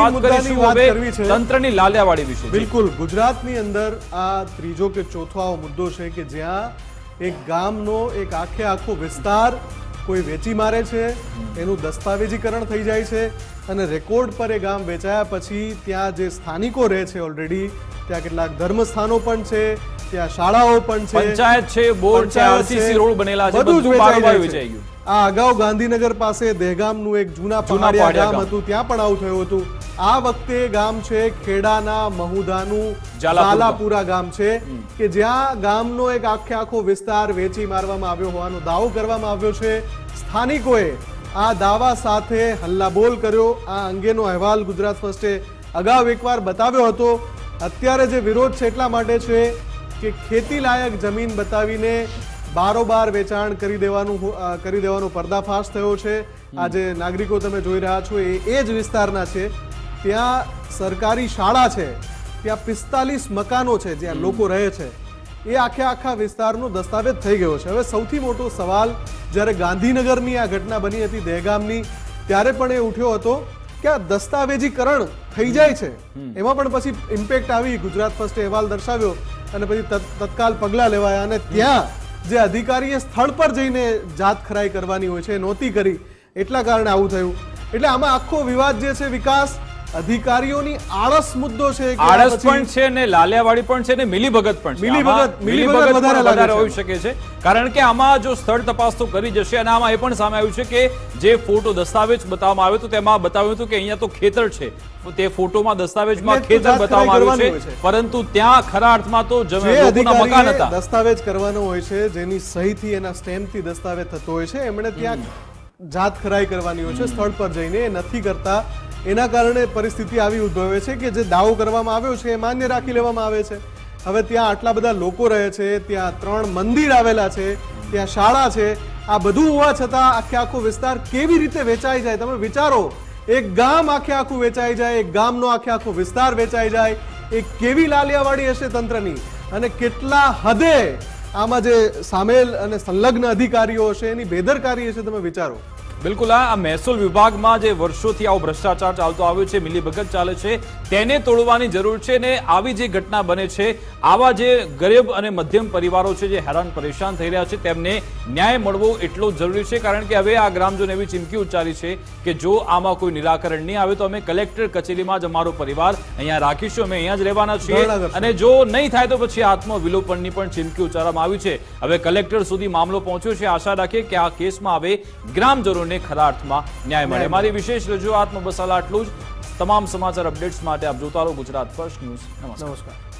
વાત કરીશું હવે તંત્રની લાલિયાવાડી વિશે. બિલકુલ. ગુજરાતની અંદર આ ત્રીજો કે ચોથો આવો મુદ્દો છે કે જ્યાં એક ગામનો એક આખે આખો વિસ્તાર કોઈ વેચી મારે છે એનું દસ્તાવેજીકરણ થઈ જાય છે અને રેકોર્ડ પર એ ગામ વેચાયા પછી ત્યાં જે સ્થાનિકો રહે છે ઓલરેડી ત્યાં કેટલાક ધર્મસ્થાનો પણ છે ત્યાં શાળાઓ પણ છે પંચાયત છે બોર્ડ છે આરસીસી રોડ બનેલા છે બધું જ વેચાઈ ગયું. આ અગાઉ ગાંધીનગર પાસે દહેગામનું એક જૂના પહાડિયા ગામ. હતું ત્યાં પણ આવું થયું હતું. આ વખતે ગામ છે ખેડાના મહુદાનું ઝાલાપુરા ગામ. છે કે જ્યાં ગામનો એક આખે આખો વિસ્તાર વેચી મારવામાં આવ્યો હોવાનો દાવો કરવામાં આવ્યો છે. સ્થાનિકોએ આ દાવા સાથે હલ્લાબોલ કર્યો. આ અંગેનો અહેવાલ ગુજરાત ફર્સ્ટે અગાઉ એકવાર બતાવ્યો હતો. અત્યારે જે વિરોધ છે એટલા માટે છે કે ખેતી લાયક જમીન બતાવીને બારોબાર વેચાણ કરી દેવાનું કરી દેવાનો પર્દાફાશ થયો છે. આ જે નાગરિકો તમે જોઈ રહ્યા છો એ એ જ વિસ્તારના છે. ત્યાં સરકારી શાળા છે ત્યાં પિસ્તાલીસ મકાનો છે જ્યાં લોકો રહે છે. એ આખે આખા વિસ્તારનો દસ્તાવેજ થઈ ગયો છે. હવે સૌથી મોટો સવાલ જ્યારે ગાંધીનગરની આ ઘટના બની હતી દહેગામની ત્યારે પણ એ ઉઠ્યો હતો કે આ દસ્તાવેજીકરણ થઈ જાય છે. એમાં પણ પછી ઇમ્પેક્ટ આવી ગુજરાત ફર્સ્ટે અહેવાલ દર્શાવ્યો અને પછી તત- તત્કાલ પગલાં લેવાયા અને ત્યાં જે અધિકારીએ સ્થળ પર જઈને જાત ખરાઈ કરવાની હોય છે નહોતી કરી. એટલા કારણે આવું થયું. એટલે આમાં આખો વિવાદ જે છે વિકાસ અધિકારીઓની આળસ મુદ્દો છે આળસ પણ છે ને લાલિયાવાડી પણ છે ને મિલીભગત પણ છે. મિલીભગત- મિલીભગત વધારે વધારે હોઈ શકે છે. કારણ કે આમાં જો સ્થળ તપાસ તો કરી જશે અને આમાં એ પણ સામે આવ્યું છે કે જે ફોટો દસ્તાવેજ બતાવવામાં આવ્યો તો તેમાં બતાવ્યું હતું કે અહીંયા તો ખેતર છે. તે ફોટોમાં દસ્તાવેજમાં ખેતર બતાવવામાં આવ્યું છે. પરંતુ ત્યાં ખરા અર્થમાં તો જમીન લોકોના મકાન હતા. દસ્તાવેજ કરવાનો હોય છે જેની સહીથી એના સ્ટેમ્પથી દસ્તાવેજ થતો હોય છે એમણે ત્યાં જાત ખરાઈ કરવાની હોય છે સ્થળ પર જઈને. એ નથી કરતા એના કારણે પરિસ્થિતિ આવી ઉદ્ભવે છે કે જે દાવો કરવામાં આવ્યો છે એ માન્ય રાખી લેવામાં આવે છે. હવે ત્યાં આટલા બધા લોકો રહે છે, ત્યાં ત્રણ મંદિર આવેલા છે, ત્યાં શાળા છે, આ બધું હોવા છતાં આખે આખો વિસ્તાર કેવી રીતે વેચાઈ જાય? તમે વિચારો, એક ગામ આખે આખું વેચાઈ જાય, એક ગામનો આખે આખો વિસ્તાર વેચાઈ જાય, એ કેવી લાલિયાવાડી હશે તંત્રની? અને કેટલા હદે આમાં જે સામેલ અને સંલગ્ન અધિકારીઓ હશે, એની બેદરકારી હશે તમે વિચારો. બિલકુલ આ મહેસૂલ વિભાગમાં જે વર્ષોથી આવો ભ્રષ્ટાચાર ચાલતો આવ્યો છે મિલીભગત ચાલે છે તેને તોડવાની જરૂર છે ને આવી જે ઘટના બને છે આવા જે ગરીબ અને મધ્યમ પરિવારો છે જે હેરાન પરેશાન થઈ રહ્યા છે તેમને ન્યાય મળવો એટલો જરૂરી છે કારણ કે હવે આ ગ્રામજનો એવી ચીમકી ઉચ્ચારી છે કે જો આમાં કોઈ નિરાકરણ નહીં આવે તો અમે કલેક્ટર કચેરીમાં જ અમારો પરિવાર અહીંયા રાખીશું અમે અહીંયા જ રહેવાના છીએ અને જો નહીં થાય તો પછી આત્મવિલોપનની પણ ચીમકી ઉચ્ચારવામાં આવી છે. હવે કલેક્ટર સુધી મામલો પહોંચ્યો છે આશા રાખીએ કે આ કેસમાં હવે ગ્રામજનોને ખરા અર્થમાં ન્યાય મળે. મારી વિશેષ રજૂઆતમાં બસ હાલ આટલું જ. તમામ સમાચાર અપડેટ્સ માટે આપ જોતા રહો ગુજરાત ફર્સ્ટ ન્યૂઝ. નમસ્કાર.